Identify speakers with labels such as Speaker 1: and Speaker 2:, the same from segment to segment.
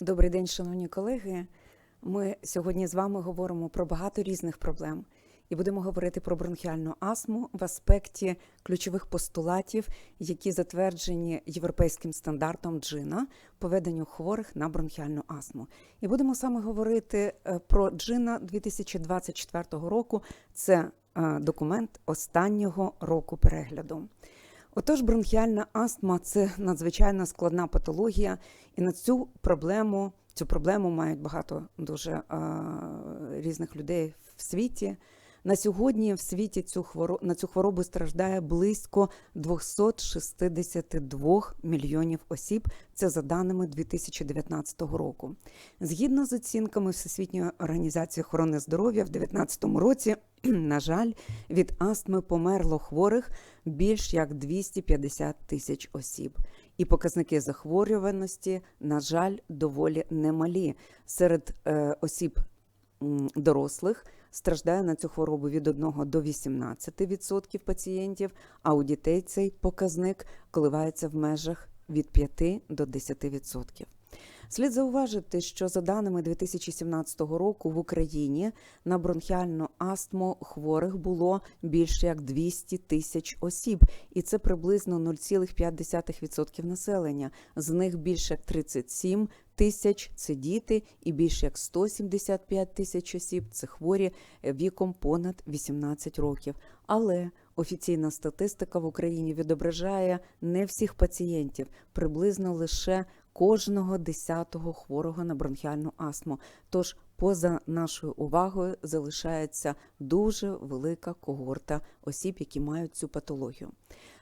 Speaker 1: Добрий день, шановні колеги. Ми сьогодні з вами говоримо про багато різних проблем і будемо говорити про бронхіальну астму в аспекті ключових постулатів, які затверджені європейським стандартом джина по веденню хворих на бронхіальну астму. І будемо саме говорити е, про джина 2024 року. Це е, документ останнього року перегляду. Отож, бронхіальна астма це надзвичайно складна патологія, і на цю проблему цю проблему мають багато дуже е, різних людей в світі. На сьогодні в світі цю хворобу, на цю хворобу страждає близько 262 мільйонів осіб. Це за даними 2019 року. Згідно з оцінками Всесвітньої організації охорони здоров'я, в 2019 році, на жаль, від астми померло хворих більш як 250 тисяч осіб. І показники захворюваності, на жаль, доволі немалі. Серед е, осіб дорослих страждає на цю хворобу від 1 до 18% пацієнтів, а у дітей цей показник коливається в межах від 5 до 10%. Слід зауважити, що за даними 2017 року в Україні на бронхіальну астму хворих було більше як 200 тисяч осіб, і це приблизно 0,5% населення. З них більше як 37 тисяч це діти, і більше як 175 тисяч осіб це хворі віком понад 18 років. Але офіційна статистика в Україні відображає не всіх пацієнтів, приблизно лише кожного десятого хворого на бронхіальну астму. Тож, поза нашою увагою залишається дуже велика когорта осіб, які мають цю патологію.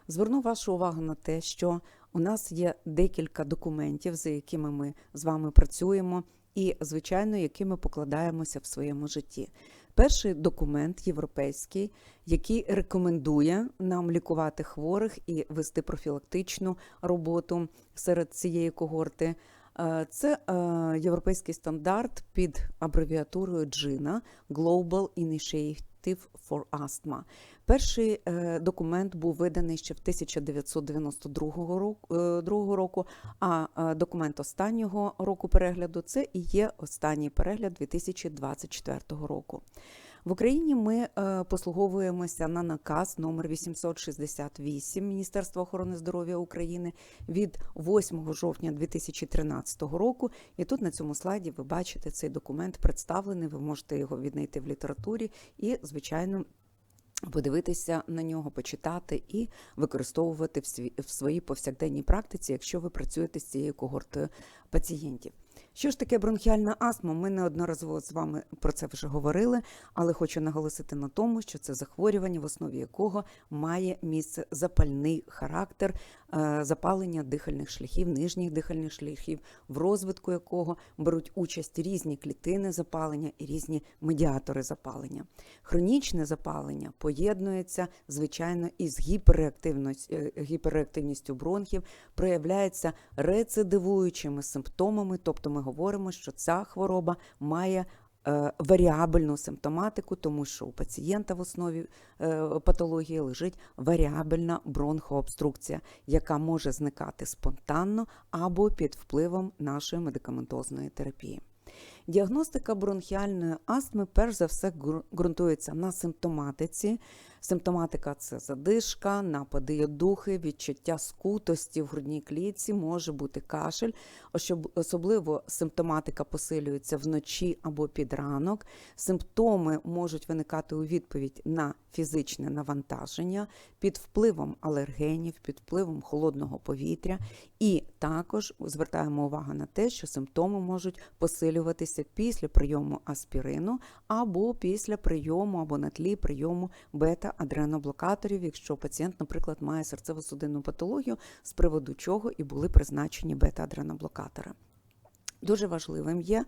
Speaker 1: Зверну вашу увагу на те, що у нас є декілька документів, за якими ми з вами працюємо, і, звичайно, якими покладаємося в своєму житті. Перший документ європейський, який рекомендує нам лікувати хворих і вести профілактичну роботу серед цієї когорти. Е, Це е, європейський стандарт під абревіатурою GINA – Global Initiative for Asthma. Перший е, документ був виданий ще в 1992 року, а документ останнього року перегляду це і є останній перегляд 2024 року. В Україні ми е, послуговуємося на наказ номер 868 Міністерства охорони здоров'я України від 8 жовтня 2013 року. І тут на цьому слайді ви бачите цей документ представлений. Ви можете його віднайти в літературі і, звичайно. Подивитися на нього, почитати і використовувати в, своїй повсякденній практиці, якщо ви працюєте з цією когортою пацієнтів. Що ж таке бронхіальна астма? Ми неодноразово з вами про це вже говорили, але хочу наголосити на тому, що це захворювання, в основі якого має місце запальний характер, е, запалення дихальних шляхів, нижніх дихальних шляхів, в розвитку якого беруть участь різні клітини запалення і різні медіатори запалення. Хронічне запалення поєднується, звичайно, із е, гіперреактивністю бронхів, проявляється рецидивуючими симптомами, тобто ми говоримо, що ця хвороба має е, варіабельну симптоматику, тому що у пацієнта в основі е, патології лежить варіабельна бронхообструкція, яка може зникати спонтанно або під впливом нашої медикаментозної терапії. Діагностика бронхіальної астми перш за все ґрунтується на симптоматиці. Симптоматика це задишка, напади одухи, відчуття скутості в грудній клітці, може бути кашель. Особливо симптоматика посилюється вночі або під ранок. Симптоми можуть виникати у відповідь на фізичне навантаження під впливом алергенів, під впливом холодного повітря. І також звертаємо увагу на те, що симптоми можуть посилюватися після прийому аспірину або після прийому або на тлі прийому бета-адреноблокаторів, якщо пацієнт, наприклад, має серцево-судинну патологію, з приводу чого і були призначені бета-адреноблокатори. Дуже важливим є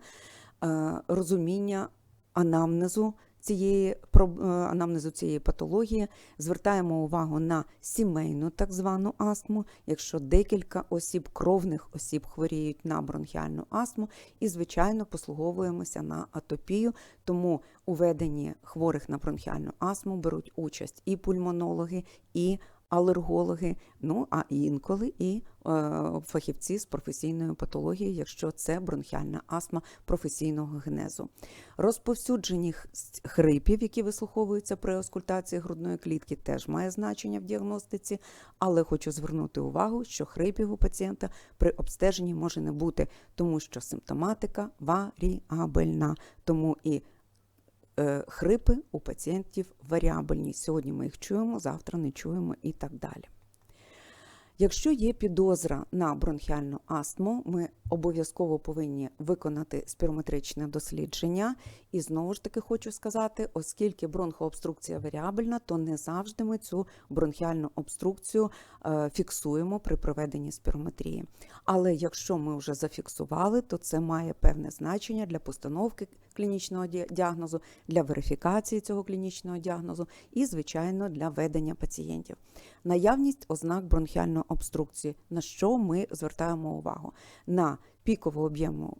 Speaker 1: е, розуміння анамнезу цієї е, анамнезу цієї патології. Звертаємо увагу на сімейну так звану астму, якщо декілька осіб, кровних осіб хворіють на бронхіальну астму, і, звичайно, послуговуємося на атопію. Тому у веденні хворих на бронхіальну астму беруть участь і пульмонологи, і алергологи, ну а інколи і е, фахівці з професійної патології, якщо це бронхіальна астма професійного генезу. Розповсюджені хрипів, які вислуховуються при оскультації грудної клітки, теж має значення в діагностиці, але хочу звернути увагу, що хрипів у пацієнта при обстеженні може не бути, тому що симптоматика варіабельна, тому і хрипи у пацієнтів варіабельні. Сьогодні ми їх чуємо, завтра не чуємо і так далі. Якщо є підозра на бронхіальну астму, ми обов'язково повинні виконати спірометричне дослідження. І знову ж таки хочу сказати, оскільки бронхообструкція варіабельна, то не завжди ми цю бронхіальну обструкцію е, фіксуємо при проведенні спірометрії. Але якщо ми вже зафіксували, то це має певне значення для постановки клінічного ді- діагнозу, для верифікації цього клінічного діагнозу і, звичайно, для ведення пацієнтів. Наявність ознак бронхіальної обструкції, на що ми звертаємо увагу? На пікову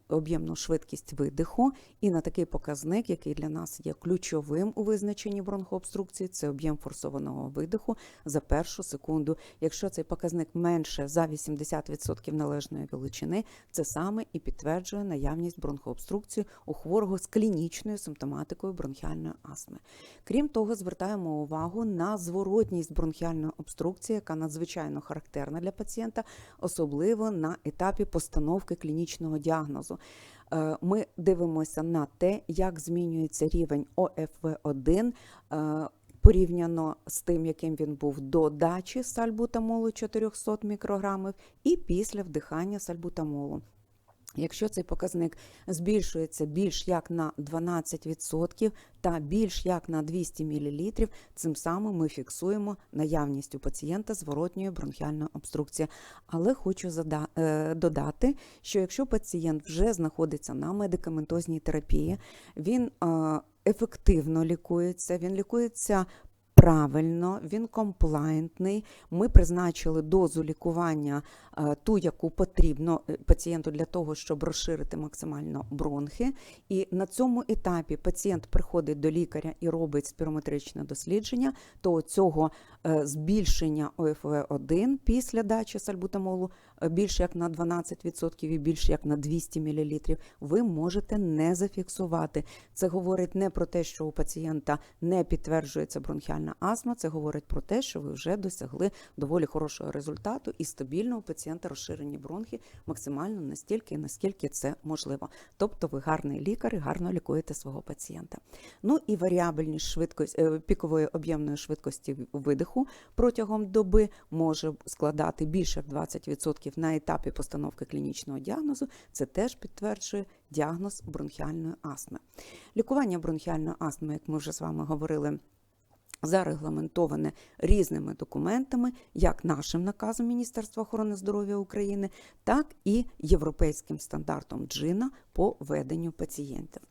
Speaker 1: об'ємну, швидкість видиху і на такий показник, який для нас є ключовим у визначенні бронхообструкції, це об'єм форсованого видиху за першу секунду. Якщо цей показник менше за 80% належної величини, це саме і підтверджує наявність бронхообструкції у хворого з клінічною симптоматикою бронхіальної астми. Крім того, звертаємо увагу на зворотність бронхіальної обструкції, яка надзвичайно характерна для пацієнта, особливо на етапі постановки клінічного діагнозу. Е, Ми дивимося на те, як змінюється рівень ОФВ1 е, порівняно з тим, яким він був до дачі сальбутамолу 400 мікрограмів і після вдихання сальбутамолу. Якщо цей показник збільшується більш як на 12% та більш як на 200 мл, цим самим ми фіксуємо наявність у пацієнта зворотньої бронхіальної обструкції. Але хочу е, додати, що якщо пацієнт вже знаходиться на медикаментозній терапії, він е, ефективно лікується, він лікується правильно, він комплаєнтний. Ми призначили дозу лікування е, ту, яку потрібно е, пацієнту для того, щоб розширити максимально бронхи. І на цьому етапі пацієнт приходить до лікаря і робить спірометричне дослідження, то цього е, збільшення ОФВ1 після дачі сальбутамолу більше як на 12% і більше як на 200 мл, ви можете не зафіксувати. Це говорить не про те, що у пацієнта не підтверджується бронхіальна астма, це говорить про те, що ви вже досягли доволі хорошого результату і стабільно у пацієнта розширені бронхи максимально настільки, наскільки це можливо. Тобто ви гарний лікар і гарно лікуєте свого пацієнта. Ну і варіабельність швидкості е, пікової об'ємної швидкості видиху протягом доби може складати більше 20% ліків на етапі постановки клінічного діагнозу, це теж підтверджує діагноз бронхіальної астми. Лікування бронхіальної астми, як ми вже з вами говорили. Зарегламентоване різними документами, як нашим наказом Міністерства охорони здоров'я України, так і європейським стандартом джина по веденню пацієнтів.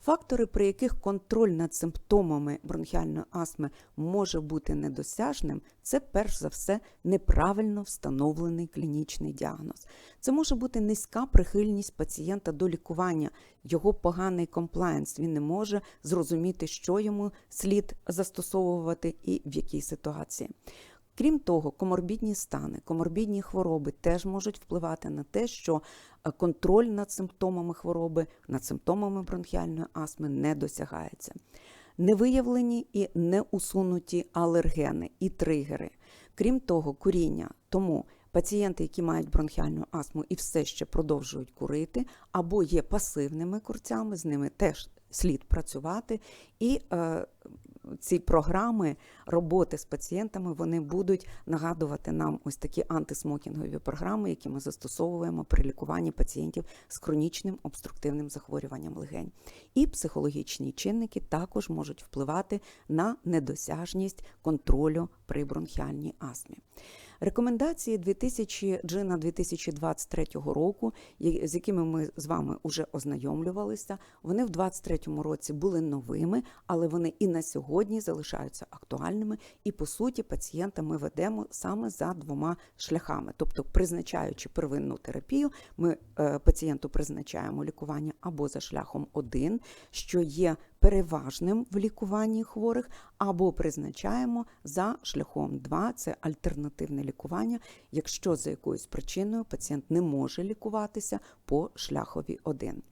Speaker 1: Фактори, при яких контроль над симптомами бронхіальної астми може бути недосяжним, це перш за все неправильно встановлений клінічний діагноз. Це може бути низька прихильність пацієнта до лікування, його поганий комплаєнс. Він не може зрозуміти, що йому слід застосовувати і в якій ситуації. Крім того, коморбідні стани, коморбідні хвороби теж можуть впливати на те, що е, контроль над симптомами хвороби, над симптомами бронхіальної астми не досягається. Невиявлені і неусунуті алергени і тригери. Крім того, куріння. Тому пацієнти, які мають бронхіальну астму і все ще продовжують курити, або є пасивними курцями, з ними теж слід працювати. І е, ці програми роботи з пацієнтами вони будуть нагадувати нам ось такі антисмокінгові програми, які ми застосовуємо при лікуванні пацієнтів з хронічним обструктивним захворюванням легень. І психологічні чинники також можуть впливати на недосяжність контролю при бронхіальній астмі. Рекомендації 2000 джина 2023 року, з якими ми з вами вже ознайомлювалися, вони в 2023 році були новими, але вони і на сьогодні залишаються актуальними. І по суті, пацієнта ми ведемо саме за двома шляхами. Тобто, призначаючи первинну терапію, ми е, пацієнту призначаємо лікування або за шляхом 1, що є переважним в лікуванні хворих, або призначаємо за шляхом 2 це альтернативне лікування, якщо за якоюсь причиною пацієнт не може лікуватися по шляхові 1.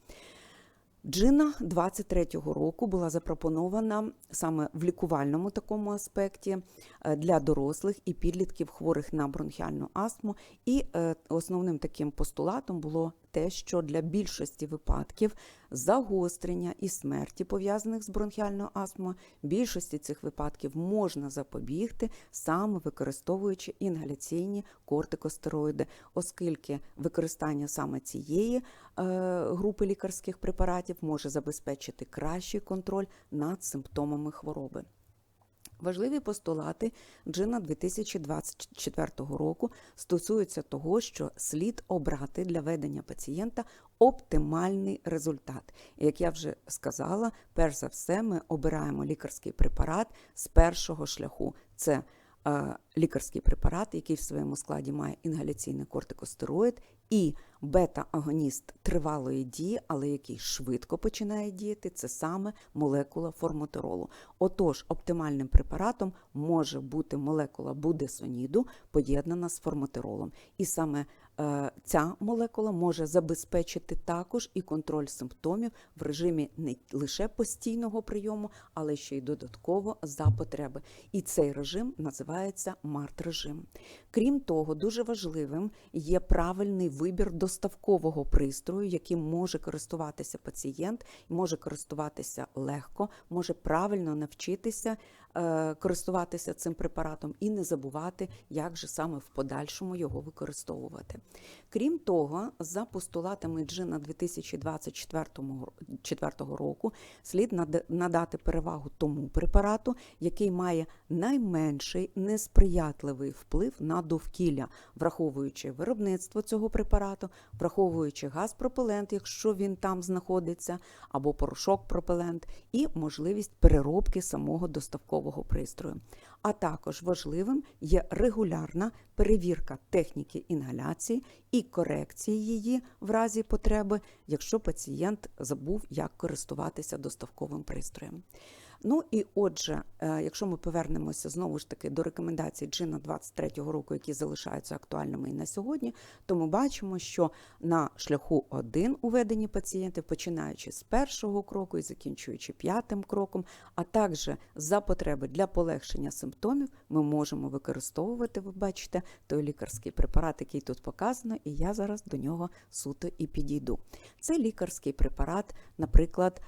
Speaker 1: Джина 23-го року була запропонована саме в лікувальному такому аспекті е, для дорослих і підлітків хворих на бронхіальну астму. І е, основним таким постулатом було те, що для більшості випадків загострення і смерті, пов'язаних з бронхіальною астмою, більшості цих випадків можна запобігти саме використовуючи інгаляційні кортикостероїди, оскільки використання саме цієї е, групи лікарських препаратів може забезпечити кращий контроль над симптомами хвороби. Важливі постулати Джина 2024 року стосуються того, що слід обрати для ведення пацієнта оптимальний результат. Як я вже сказала, перш за все ми обираємо лікарський препарат з першого шляху. Це е, лікарський препарат, який в своєму складі має інгаляційний кортикостероїд і бета-агоніст тривалої дії, але який швидко починає діяти, це саме молекула формотеролу. Отож, оптимальним препаратом може бути молекула будесоніду, поєднана з формотеролом. І саме ця молекула може забезпечити також і контроль симптомів в режимі не лише постійного прийому, але ще й додатково за потреби. І цей режим називається март-режим. Крім того, дуже важливим є правильний вибір доставкового пристрою, яким може користуватися пацієнт, може користуватися легко, може правильно навчитися е, користуватися цим препаратом і не забувати, як же саме в подальшому його використовувати. Крім того, за постулатами Джина 2024 року слід надати перевагу тому препарату, який має найменший несприятливий вплив на довкілля, враховуючи виробництво цього препарату, враховуючи газ пропелент, якщо він там знаходиться, або порошок пропелент, і можливість переробки самого доставкового пристрою. А також важливим є регулярна перевірка техніки інгаляції і корекції її в разі потреби, якщо пацієнт забув, як користуватися доставковим пристроєм. Ну і отже, е, якщо ми повернемося знову ж таки до рекомендацій Джина 23-го року, які залишаються актуальними і на сьогодні, то ми бачимо, що на шляху один у веденні пацієнтів, починаючи з першого кроку і закінчуючи п'ятим кроком, а також за потреби для полегшення симптомів, ми можемо використовувати, ви бачите, той лікарський препарат, який тут показано, і я зараз до нього суто і підійду. Це лікарський препарат, наприклад.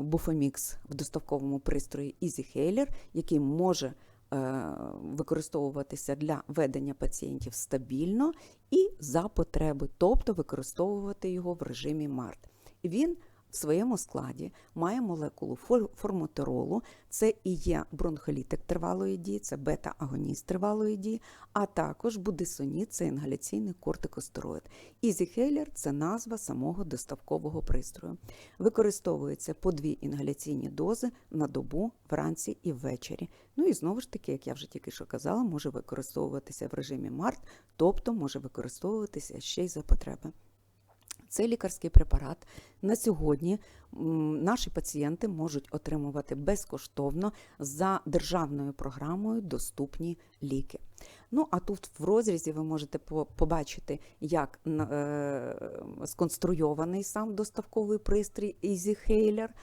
Speaker 1: Буфомікс в доставковому пристрої EasyHailer, який може е, використовуватися для ведення пацієнтів стабільно і за потреби, тобто використовувати його в режимі МАРТ. Він в своєму складі має молекулу формотеролу, це і є бронхолітик тривалої дії, це бета-агоніст тривалої дії, а також будисонід це інгаляційний кортикостероїд. Ізіхейлер це назва самого доставкового пристрою. Використовується по дві інгаляційні дози на добу, вранці і ввечері. Ну і знову ж таки, як я вже тільки що казала, може використовуватися в режимі МАРТ, тобто може використовуватися ще й за потреби. Цей лікарський препарат на сьогодні наші пацієнти можуть отримувати безкоштовно за державною програмою доступні ліки. Ну, а тут в розрізі ви можете побачити, як е, сконструйований сам доставковий пристрій EasyHailer. Е,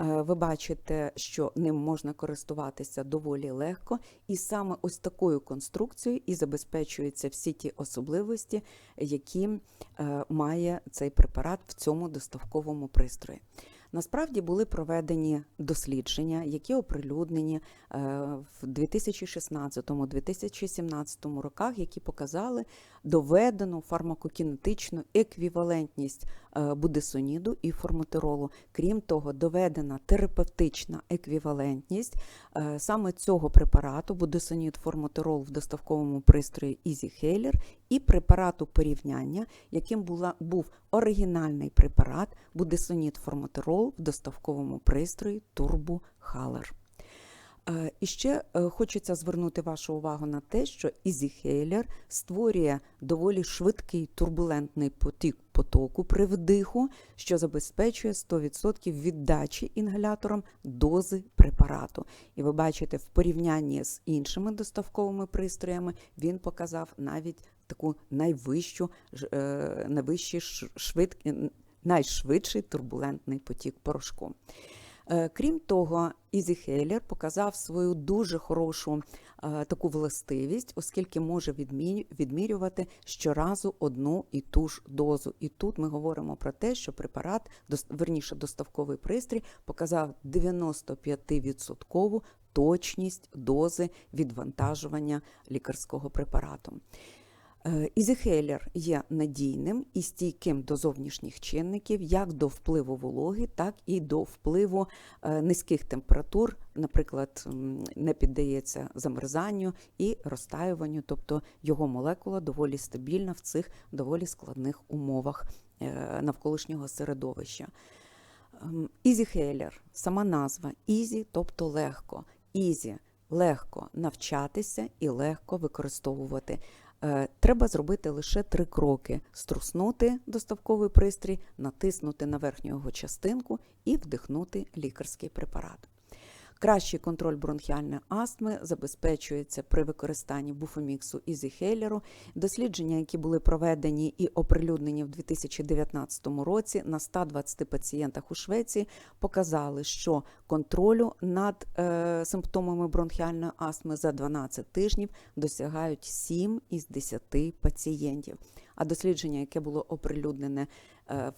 Speaker 1: ви бачите, що ним можна користуватися доволі легко, і саме ось такою конструкцією і забезпечуються всі ті особливості, які е, має цей препарат в цьому доставковому пристрої. Насправді були проведені дослідження, які оприлюднені е, в 2016-2017 роках, які показали доведену фармакокінетичну еквівалентність е, будесоніду і формотеролу. Крім того, доведена терапевтична еквівалентність е, саме цього препарату, будесонід формотерол в доставковому пристрої EasyHailer і препарату порівняння, яким була, був оригінальний препарат будесонід формотерол в доставковому пристрої Haler. Е, і ще е, хочеться звернути вашу увагу на те, що EasyHailer створює доволі швидкий турбулентний потік потоку при вдиху, що забезпечує 100% віддачі інгалятором дози препарату. І ви бачите, в порівнянні з іншими доставковими пристроями він показав навіть таку найвищу, е, найвищий найшвидший турбулентний потік порошку. Е, Крім того, Ізі Хейлер показав свою дуже хорошу таку властивість, оскільки може відмі- відмірювати щоразу одну і ту ж дозу. І тут ми говоримо про те, що препарат, верніше доставковий пристрій, показав 95% точність дози відвантажування лікарського препарату. Е, Ізіхейлер є надійним і стійким до зовнішніх чинників, як до впливу вологи, так і до впливу е, низьких температур, наприклад, не піддається замерзанню і розтаюванню, тобто його молекула доволі стабільна в цих доволі складних умовах е, навколишнього середовища. Ізіхейлер, сама назва ізі, тобто легко. Ізі легко навчатися і легко використовувати. Е, Треба зробити лише три кроки: струснути доставковий пристрій, натиснути на верхню його частинку і вдихнути лікарський препарат. Кращий контроль бронхіальної астми забезпечується при використанні буфоміксу і зіхейлеру. Дослідження, які були проведені і оприлюднені в 2019 році на 120 пацієнтах у Швеції, показали, що контролю над е, симптомами бронхіальної астми за 12 тижнів досягають 7 із 10 пацієнтів. А дослідження, яке було оприлюднене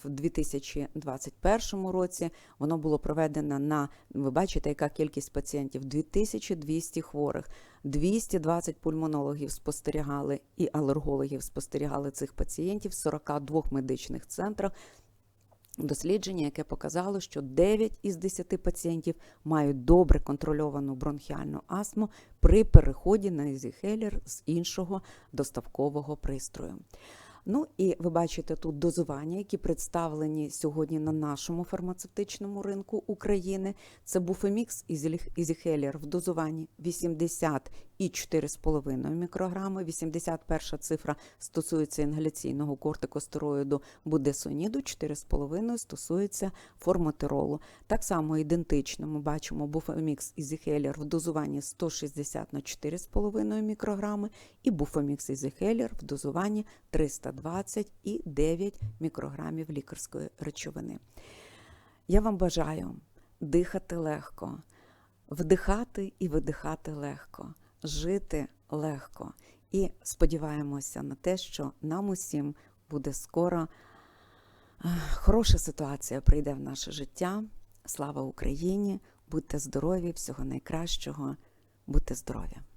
Speaker 1: в 2021 році, воно було проведено на ви бачите, яка кількість пацієнтів 2200 хворих. 220 пульмонологів спостерігали і алергологів спостерігали цих пацієнтів в 42 медичних центрах. Дослідження, яке показало, що 9 із 10 пацієнтів мають добре контрольовану бронхіальну астму при переході на ізіхелір з іншого доставкового пристрою. Ну і ви бачите тут дозування, які представлені сьогодні на нашому фармацевтичному ринку України. Це буфемікс ізіхелір в дозуванні 80 і 4,5 мікрограми. 81 цифра стосується інгаляційного кортикостероїду будесоніду, 4,5 стосується форматеролу. Так само ідентично ми бачимо буфемікс ізіхелір в дозуванні 160 на 4,5 мікрограми і буфемікс ізіхелір в дозуванні 320 і 9 мікрограмів лікарської речовини. Я вам бажаю дихати легко, вдихати і видихати легко, жити легко. І сподіваємося на те, що нам усім буде скоро е, хороша ситуація прийде в наше життя. Слава Україні! Будьте здорові, всього найкращого, будьте здорові!